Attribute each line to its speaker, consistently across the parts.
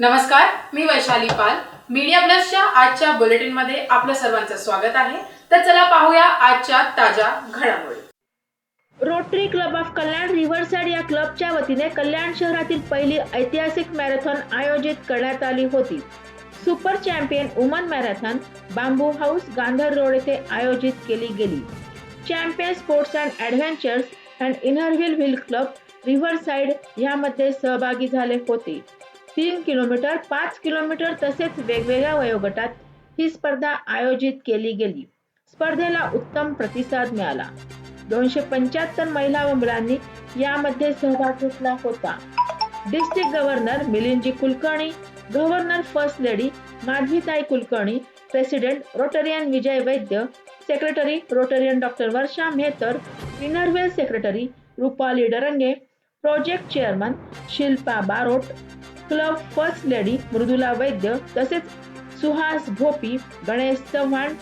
Speaker 1: नमस्कार मी वैशाली पाल. मीडिया प्लसच्या आजच्या बुलेटिनमध्ये आपलं सर्वांचं स्वागत आहे. तर चला पाहूया आजच्या ताज्या घडामोडी.
Speaker 2: Rotary club of Kalyan riverside या क्लबच्या वतीने कल्याण शहरातील पहिली ऐतिहासिक मॅरेथॉन आयोजित करण्यात आली होती. Super champion woman marathon bamboo house Gandhar road येथे आयोजित केली गेली. Champion sports and adventures and inner wheel wheel club riverside यामध्ये सहभागी झाले होते. तीन किलोमीटर पाच किलोमीटर तसेच वेगवेगळ्या वयोगटात ही स्पर्धा आयोजित केली गेली. स्पर्धेला उत्तम प्रतिसाद मिळाला. दोनशे पंच्याहत्तर महिला व मुलांनी यामध्ये सहभाग घेतला होता. District governor Milind ji Kulkarni governor first lady माधवीताई Kulkarni president rotarian Vijay Vaidya secretary rotarian doctor Varsha Mehtar inner wheel secretary Rupali Darange project chairman Shilpa Barot club first lady Mridula Vaidya तसेच सुहास भोपी गणेश चव्हाण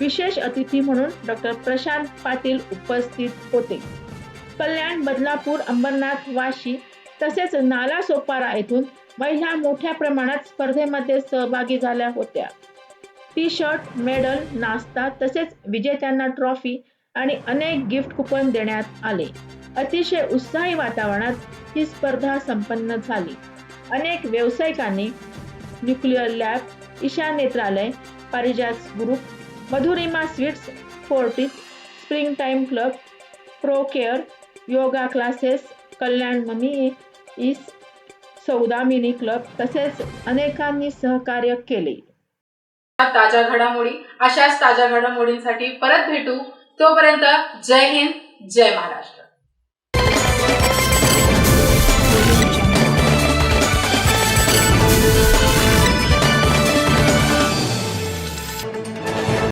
Speaker 2: विशेष अतिथी म्हणून doctor Prashant Patil उपस्थित होते. कल्याण बदलापूर अंबरनाथ वाशी तसेच नाला सोपारा येथून महिला मोठ्या प्रमाणात स्पर्धेमध्ये सहभागी झाल्या होत्या. टी शर्ट मेडल नाश्ता तसेच विजेत्यांना ट्रॉफी आणि अनेक गिफ्ट कुपन देण्यात आले. अतिशय उत्साही वातावरणात ही स्पर्धा संपन्न झाली. अनेक व्यावसायिकांनी nuclear lab Isha Netralaya Parijat group Madhurima sweets Fortis spring time club pro care yoga classes Kalyan मनी इस सौदामिनी क्लब तसेच अनेकांनी सहकार्य केले.
Speaker 1: ताज्या घडामोडी अशाच ताज्या घडामोडींसाठी परत भेटू. तोपर्यंत जय हिंद जय महाराष्ट्र.